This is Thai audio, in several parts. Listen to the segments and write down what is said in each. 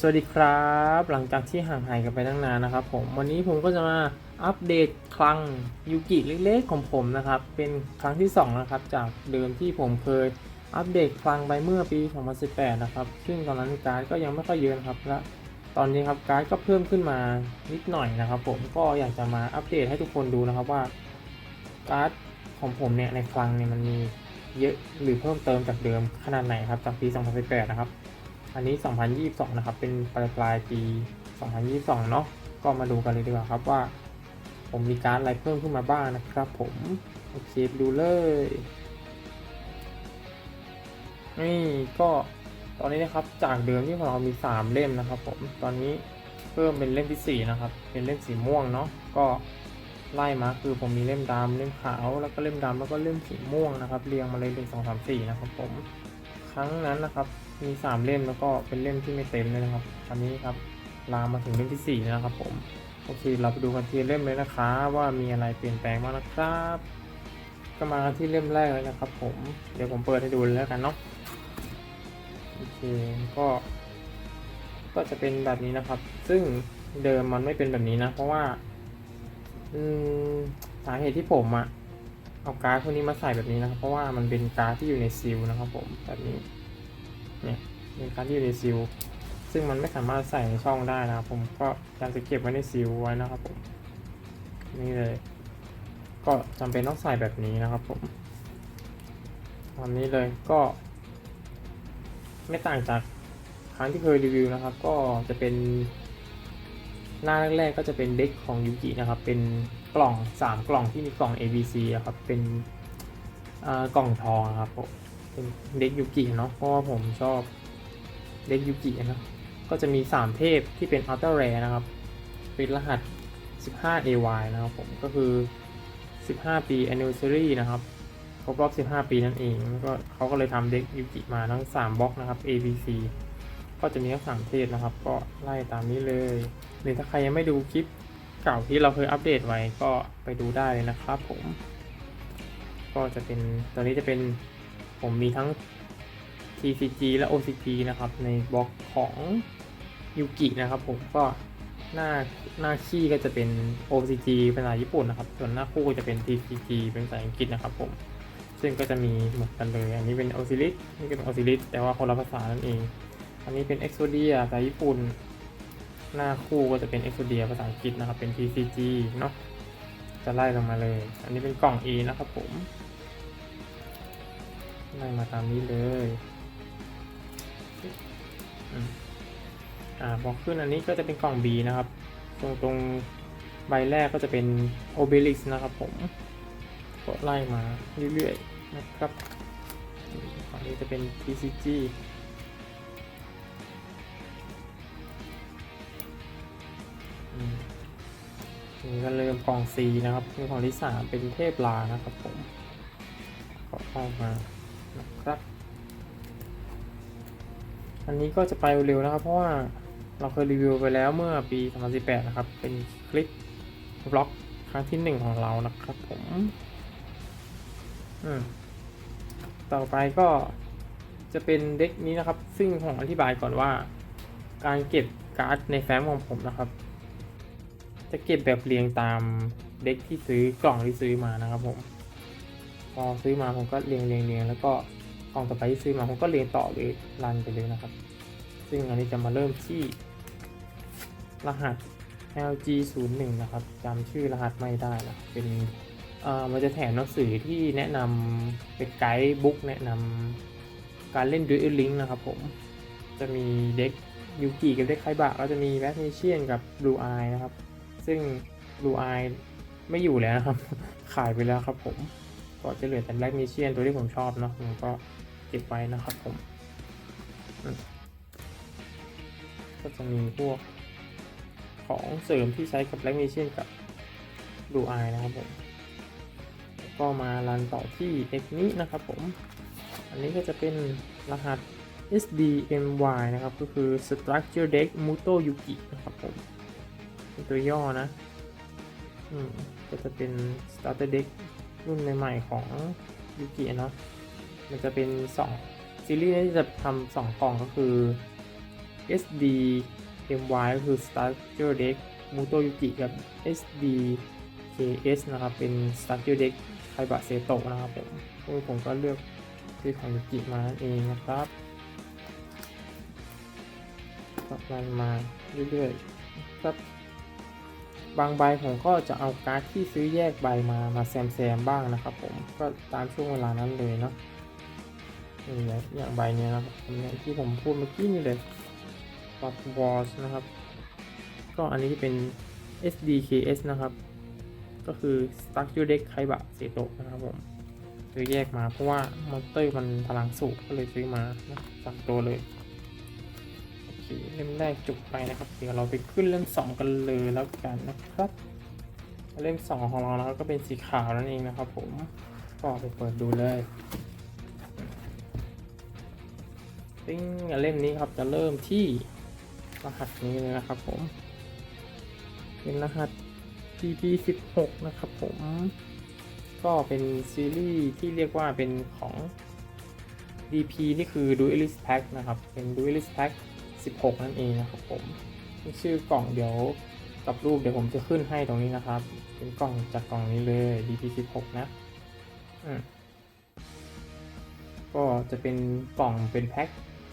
สวัสดีครับ หลังจากที่ห่างหายกันไปตั้งนานนะครับผมวันนี้ผมก็จะมาอัปเดตคลังยูกิเล็กๆของผมนะครับ เป็นครั้งที่2นะครับจากเดิมที่ผมเคยอัปเดตคลังไปเมื่อปี 2018 นะครับ ซึ่งตอนนั้นการ์ดก็ยังไม่ค่อยเยอะนครับและตอนนี้ครับการ์ดก็เพิ่มขึ้นมานิดหน่อยนะครับ ผมก็อยากจะมาอัปเดตให้ทุกคนดูนะครับว่าการ์ดของผมเนี่ยในคลังเนี่ยมันมีเยอะหรือเพิ่มเติมจากเดิมขนาดไหนครับจากปี 2018 นะครับ อันนี้ 2022 นะครับ เป็นปลายปลายปี 2022 เนาะ ก็มาดูกันเลยดีกว่าครับว่า ผมมีการอะไรเพิ่มขึ้นมาบ้างนะครับผม โอเคดูเลย นี่ก็ตอนนี้นะครับจากเดิมที่ของเรามี 3 เล่มนะครับผม ตอนนี้เพิ่มเป็นเล่มที่ 4 นะครับ เป็นเล่มสีม่วงเนาะ ก็ไล่มาคือผมมีเล่มดำเล่มขาวแล้วก็เล่มดำแล้วก็เล่มสีม่วงนะครับ เรียงมาเลยหนึ่งสองสามสี่นะครับผม ครั้งนั้นนะครับ มีสามเล่มแล้วก็เป็นเล่มที่ไม่เต็มเลยนะครับ อันนี้ครับลามมาถึงเล่มที่สี่แล้วนะครับ ผม โอเค เราไปดูกันทีเล่มเลยนะคะว่ามีอะไรเปลี่ยนแปลงบ้างนะครับก็มาที่เล่มแรกเลยนะครับ ผม เดี๋ยวผมเปิดให้ดูเลยแล้วกันเนาะ โอเค ก็ ก็จะเป็นแบบนี้นะครับ ซึ่งเดิมมันไม่เป็นแบบนี้นะ เพราะว่า อืม สาเหตุที่ผมอะเอาการ์ดพวกนี้มาใส่แบบนี้นะครับ เพราะว่ามันเป็นการ์ดที่อยู่ในซีลนะครับ ผม แบบนี้ เนี่ยเป็นการที่อยู่ในซีลซึ่งมันไม่สามารถใส่ในช่องได้นะครับผมก็อยากจะเก็บไว้ในซีลไว้นะครับผมนี่เลย ก็จำเป็นต้องใส่แบบนี้นะครับผมตามนี้เลยก็ ไม่ต่างจากครั้งที่เคยรีวิวนะครับ ก็จะเป็น หน้าแรกๆก็จะเป็นเด็กของยูกินะครับ เป็นกล่อง 3 กล่องที่มีกล่อง A B C อะครับเป็นกล่องทองครับผม เป็นเด็กยูกิเนาะเพราะว่าผมชอบเด็กยูกินะก็จะมี 3 เทพที่เป็นอัลเทอร์แรนะครับ เป็นรหัส 15 AY นะครับผมก็คือ 15 ปี anniversary นะครับครบรอบ 15 ปีนั่นเองแล้วก็เขาก็เลยทำเด็กยูกิมาทั้ง 3บล็อกนะครับ A B C ก็จะมีทั้งสามเทพนะครับ ก็ไล่ตามนี้เลย หรือถ้าใครยังไม่ดูคลิปเก่าที่เราเคยอัปเดตไว้ก็ไปดูได้เลยนะครับผม ก็จะเป็นตอนนี้จะเป็น ผมมีทั้ง TCG และ OCG นะครับ ในบล็อกของยูกินะครับ ผมก็หน้าหน้าขี้ก็จะเป็น OCG เป็นภาษาญี่ปุ่นนะครับ ส่วนหน้าคู่ก็จะเป็น TCG เป็นภาษาอังกฤษนะครับผม ซึ่งก็จะมีเหมือนกันเลย อันนี้เป็น Osiris นี่ก็เป็น Osiris แต่ว่าคนละภาษานั่นเอง อันนี้เป็น Exodia ภาษาญี่ปุ่น หน้าคู่ก็จะเป็น Exodia ภาษาอังกฤษนะครับ เป็น TCG เนาะ จะไล่ลงมาเลย อันนี้เป็นกล่อง A นะครับผม ไล่มาตามนี้เลยอ่าพอขึ้นอันนี้ก็จะเป็นกล่อง B นะครับ ตรงตรงใบแรกก็จะเป็น Obelix นะครับผมก็ไล่มาเรื่อยๆนะครับฝั่งนี้จะเป็น TCG อืมนี่ก็เริ่มกล่อง C นะครับเป็นกล่องที่3เป็นเทพลานะครับผมก็เข้ามา นะครับ อันนี้ก็จะไปเร็วนะครับ เพราะว่าเราเคยรีวิวไปแล้วเมื่อปี 2018 นะครับ เป็นคลิปบล็อกครั้งที่ 1 ของเรานะครับผมอืมต่อไปก็จะเป็นเด็กนี้นะครับ ซึ่งผมอธิบายก่อนว่า การเก็บการ์ดในแฟ้มของผมนะครับ จะเก็บแบบเรียงตามเด็กที่ซื้อกล่องที่ซื้อมานะครับผม พอซื้อมาผมก็เรียงเรียงเรียงแล้วก็กล่องต่อไปที่ซื้อมาผมก็เรียงต่อเลยรันไปเลยนะครับ ซึ่งอันนี้จะมาเริ่มที่ รหัส LG 0 1 นะครับจำชื่อรหัสไม่ได้นะเป็นเอ่อมันจะแถมหนังสือที่แนะนำเป็นไกด์บุ๊กแนะนำการเล่น Duel Link นะครับผมจะมีเด็กยูกิกับเด็กไคบะก็จะมีแบทเนเชียนกับ Blue Eye นะครับ ซึ่ง Blue Eye ไม่อยู่แล้วนะครับ ขายไปแล้วครับผม ก็จะเหลือแต่แบล็กเนเชียนตัวที่ผมชอบเนาะผมก็เก็บไว้นะครับผม ก็จะมีพวกของเสริมที่ใช้กับแบล็กเนเชียนกับ Blue Eye นะครับผม ก็มารันต่อที่ X นี้นะครับผม อันนี้ก็จะเป็นรหัส SDMY นะครับ ก็คือ Structure Deck Muto Yuki นะครับผม เป็นตัวย่อนะ อืม ก็จะเป็น Starter Deck รุ่นใหม่ๆของ Yuki เนาะมันจะเป็น2ซีรีส์นี้จะทำสองกล่องก็คือ SD MY ก็คือ Starter Deck Muto Yuki กับ SD KS นะครับ เป็น Starter Deck ไคบะเซโตะนะครับผมโอ้ยผมก็เลือกที่ของยูกิมาเองนะครับก็รันมาเรื่อยๆครับ บางใบผมก็จะเอาการ์ดที่ซื้อแยกใบมามาแซมแซมๆบ้างนะครับ ผมก็ตามช่วงเวลานั้นเลยเนาะนี่แหละอย่างใบเนี้ยนะครับเนี่ยที่ผมพูดเมื่อกี้นี่เลยปับวอสนะครับ ก็อันนี้เป็น SDKS นะครับ ก็คือ Structure Deck ไคบะเซโตะนะครับผมซื้อแยกมาเพราะว่ามอนเตอร์มันพลังสูงก็เลยซื้อมานะสามตัวเลย โอเคเล่มแรกจบไปนะครับ เดี๋ยวเราไปขึ้นเล่มสองกันเลยแล้วกันนะครับ เล่มสองของเรานะครับก็เป็นสีขาวนั่นเองนะครับผมก็ไปเปิดดูเลยซึ่งเล่มนี้ครับจะเริ่มที่รหัสนี้เลยนะครับผม เป็นรหัส PP 16 นะครับผม ก็เป็นซีรีส์ที่เรียกว่าเป็นของ DP นี่คือ Duelist Pack นะครับ เป็น Duelist Pack 16 นั่นเองนะครับผมชื่อกล่องเดี๋ยวกับรูปเดี๋ยวผมจะขึ้นให้ตรงนี้นะครับ เป็นกล่องจากกล่องนี้เลย DP 16 นะอืมก็จะเป็นกล่องเป็นแพ็ค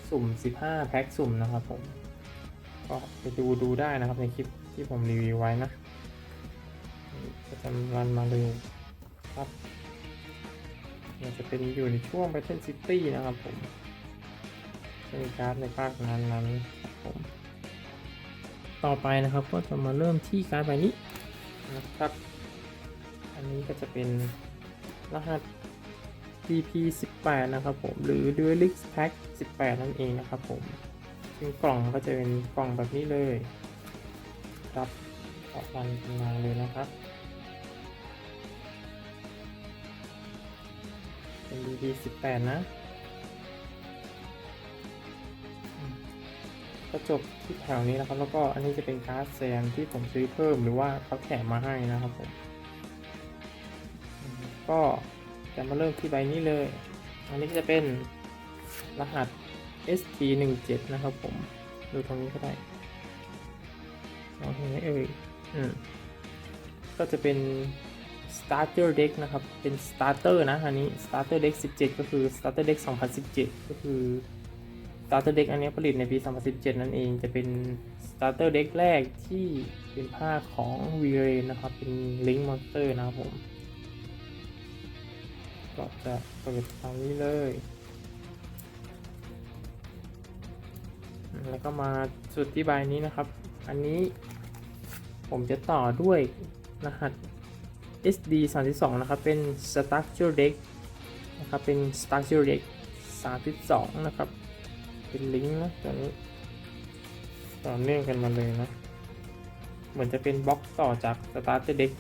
สุ่ม 15 แพ็คสุ่มนะครับผม ก็ไปดูดูได้นะครับในคลิปที่ผมรีวิวไว้นะนี่ก็จะรันมาเลยครับมันจะเป็นอยู่ในช่วง Battle City นะครับผม จะมีการ์ดในภาคนั้นนั้นผมต่อไปนะครับก็จะมาเริ่มที่การ์ดใบนี้นะครับ อันนี้ก็จะเป็นรหัส DP 18นะครับผม หรือ Duelix Pack 18 นั่นเองนะครับผม ซึ่งกล่องก็จะเป็นกล่องแบบนี้เลยครับออกรันมาเลยนะครับเป็น DP 18 นะ ก็จบที่แถวนี้นะครับ แล้วก็อันนี้จะเป็นการ์ดแซมที่ผมซื้อเพิ่มหรือว่าเขาแถมมาให้นะครับผมก็จะมาเริ่มที่ใบนี้เลย อันนี้จะเป็นรหัส ST 1 7 นะครับผม ดูตรงนี้ก็ได้มองเห็นไหมเอ่ยอืมก็จะเป็น starter deck นะครับ เป็น starter นะ อันนี้ starter deck 17 ก็คือ starter deck 2017 ก็คือ starter deck อันนี้ผลิตในปี 2017 นั่นเองจะเป็น starter deck แรกที่เป็นภาคของ v r a นะครับ เป็น link monster นะครับผม ก็จะเปิดตามนี้เลย แล้วก็มาสุดที่ใบนี้นะครับ อันนี้ผมจะต่อด้วยรหัส SD 32นะครับ เป็น structure deck นะครับ เป็น structure deck 32 นะครับ เป็นลิงก์นะตัวนี้ต่อเนื่องกันมาเลยนะ เหมือนจะเป็นบล็อกต่อจาก starter deck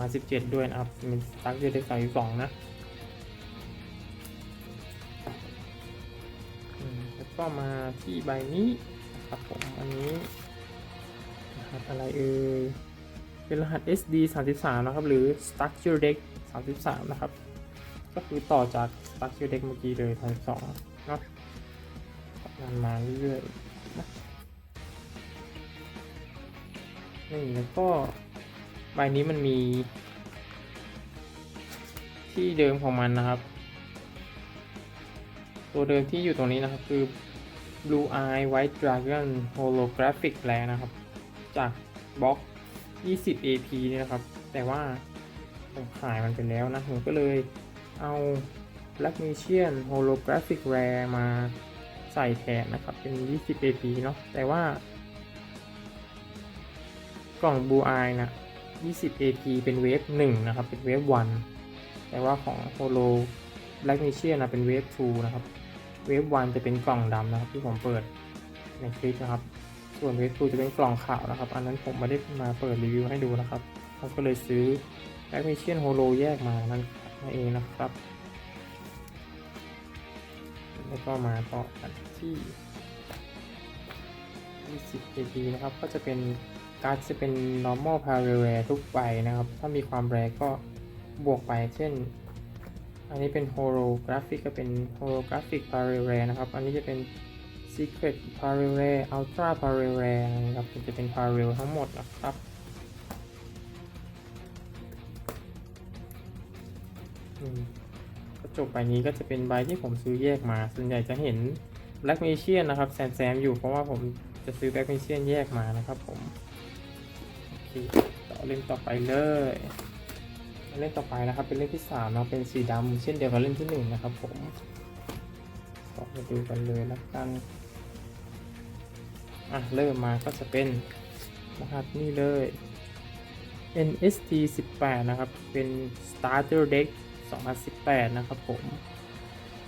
2017 ด้วยนะครับเป็น structure deck 32นะอืมแล้วก็มาที่ใบนี้นะครับผมอันนี้รหัสอะไรเอ่ยเป็นรหัส SD 33 นะครับ หรือ Structure Deck 33 นะครับ ก็คือต่อจาก Structure Deck เมื่อกี้เลย 32เนาะ มันมาเรื่อยๆนะนี่แล้วก็ใบนี้มันมี ที่เดิมของมันนะครับ ตัวเดิมที่อยู่ตรงนี้นะครับคือ Blue Eye White Dragon Holographic แล้วนะครับ จากบล็อก 20 AP เนี่ยนะครับ แต่ว่าผมขายมันไปแล้วนะ ผมก็เลยเอา Black Magician Holographic Rare มา ใส่แทนนะครับ เป็น 20 AP เนาะแต่ว่ากล่อง Blue Eye นะ 20 AP เป็นเวฟ1นะครับ เป็นเวฟ1 แต่ว่าของ Holo Black Magician นะเป็นเวฟ2นะครับ เวฟ1จะเป็นกล่องดำนะครับ ที่ผมเปิดในคลิปนะครับ ส่วนเวฟทูจะเป็นกล่องขาวนะครับ อันนั้นผมไม่ได้มาเปิดรีวิวให้ดูนะครับ ผมก็เลยซื้อแบล็กมิเชียนโฮโลแยกมานั่นเองนะครับ แล้วก็มาต่อกันที่20 AP นะครับ ก็จะเป็นการ์ดจะเป็น normal Parallel ทุกใบนะครับ ถ้ามีความแรก็บวกไปเช่น อันนี้เป็น holographic ก็เป็น holographic Parallel นะครับ อันนี้จะเป็น Secret Parallel Ultra Parallel นะครับจะเป็น Parallel ทั้งหมดนะครับอืม จกใบนี้ก็จะเป็นใบที่ผมซื้อแยกมา ส่วนใหญ่จะเห็น Black Magician นะครับแซมแซมอยู่เพราะว่าผมจะซื้อ Black Magician แยกมานะครับผมโอเคต่อเล่มต่อไปเลยเล่มต่อไปนะครับ เป็นเล่มที่สามเนาะเป็นสีดำเช่นเดียวกับเล่มที่หนึ่งนะครับผมก็มาดูกันเลยแล้วกันอะเริ่มมาก็จะเป็นรหัสนี่เลย NST 18 นะครับ เป็น Starter Deck 2018 นะครับผม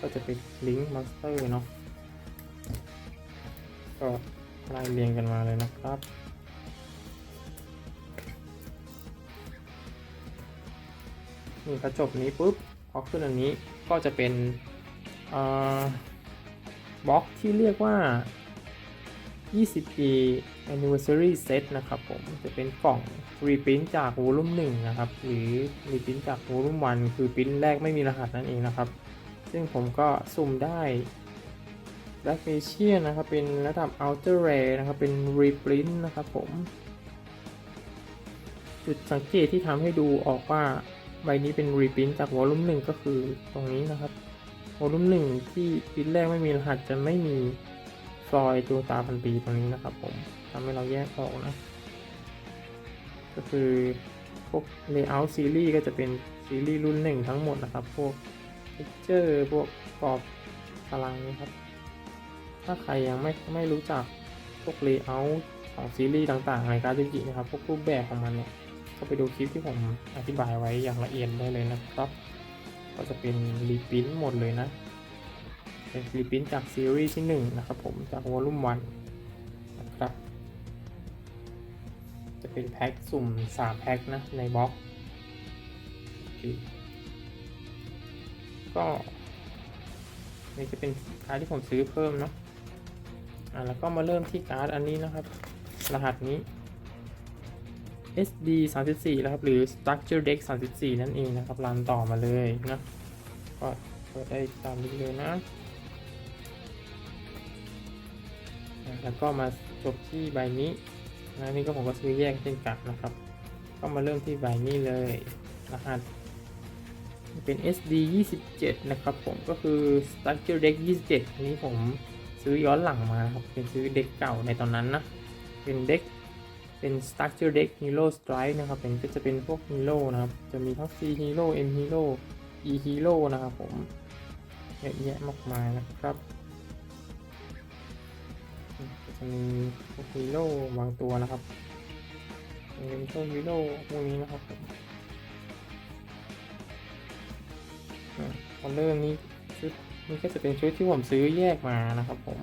ก็จะเป็น Link Master เนาะ ก็ไล่เรียงกันมาเลยนะครับนี่พอจบนี้ปุ๊บพอขึ้นอันนี้ก็จะเป็นบล็อกที่เรียกว่า 20 ปี anniversary set นะครับผมจะเป็นกล่อง reprint จาก volume 1 นะครับ หรือ reprint จาก volume 1 คือปริ้นแรกไม่มีรหัสนั่นเองนะครับ ซึ่งผมก็สุ่มได้ Black Magician นะครับ เป็นระดับ Outer Rare นะครับ เป็น reprint นะครับผม จุดสังเกตที่ทำให้ดูออกว่าใบนี้เป็น reprint จาก volume 1 ก็คือตรงนี้นะครับ volume 1 ที่ปริ้นแรกไม่มีรหัสจะไม่มี ฟลอยตัวตาพันปีตรงนี้นะครับผมทำให้เราแยกออกนะ ก็คือพวก layout series ก็จะเป็นซีรีส์รุ่นหนึ่งทั้งหมดนะครับ พวก picture พวกกรอบพลังนะครับ ถ้าใครยังไม่ไม่รู้จักพวก layout ของซีรีส์ต่างๆในการ์ดจินะครับ พวกรูปแบบของมันเนี่ย ก็ไปดูคลิปที่ผมอธิบายไว้อย่างละเอียดได้เลยนะครับ ก็จะเป็นรีพิ้นหมดเลยนะ เป็นรีพินจากซีรีส์ที่1นะครับผมจากวอลลุ่ม1นนะครับ จะเป็นแพ็คสุ่ม 3 แพ็คนะ ในบล็อกก็นี่จะเป็นการดที่ผมซื้อเพิ่มเนาะอะแล้วก็มาเริ่มที่การ์ดอันนี้นะครับ รหัสนี้ SD 34นะครับ หรือ Structure Deck 34 นั่นเองนะครับ รันต่อมาเลยนะ ก็เปิดได้ตามนี้เลยนะ แล้วก็มาจบที่ใบนี้นะนี่ก็ผมก็ซื้อแยกเช่นกันนะครับ ก็มาเริ่มที่ใบนี้เลยรหัสเป็น SD 27 นะครับผมก็คือ Structure Deck 27 อันนี้ผมซื้อย้อนหลังมาครับ เป็นซื้อเด็กเก่าในตอนนั้นนะ เป็นเด็กเป็น structure deck hero strike นะครับ เป็นก็จะเป็นพวก hero นะครับ จะมีทั้ง C hero M hero E hero นะครับผมเยอะแยะมากมายนะครับ มีพวก hero บางตัวนะครับเป็นพวก hero พวกนี้นะครับคอะพอเริ่มนี้ชุดนี่ก็จะเป็นชุดที่ผมซื้อแยกมานะครับผม